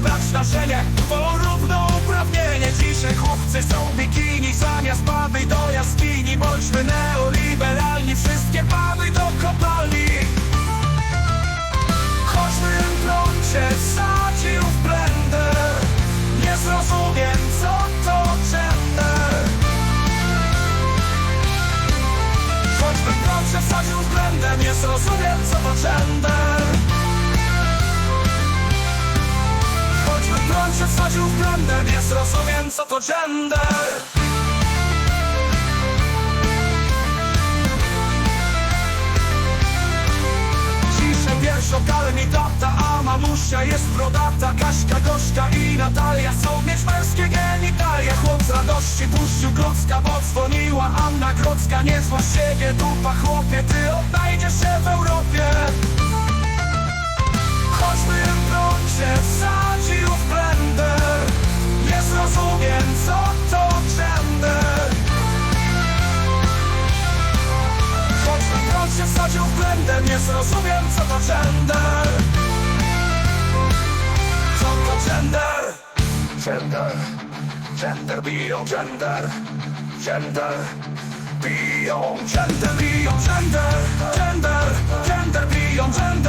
brać naszenie Porównouprawnienie Cisze chłopcy są bikini. Zamiast baby do jaskini Bądźmy neoliberalni. Wszystkie baby do kopalni. Choćby prąd się wsadził w blender. Nie zrozumiem co to gender. Choćby prąd się wsadził w blender. Nie zrozumiem co to gender. Blender Nie zrozumiem co to gender. Ciszę pierwszokale mi tata, a mamusia jest brodata. Kaśka, Gośka i Natalia są mieć męskie genitalie. Chłop z radości puścił klocka, bo dzwoniła Anna Krocka Niezła siebie dupa chłopie, ty odnajdziesz się w Europie wsadził w blender Nie zrozumiem co to gender. Co to gender? Gender. Gender biją gender. Gender Biją gender biją gender. Gender Gender biją gender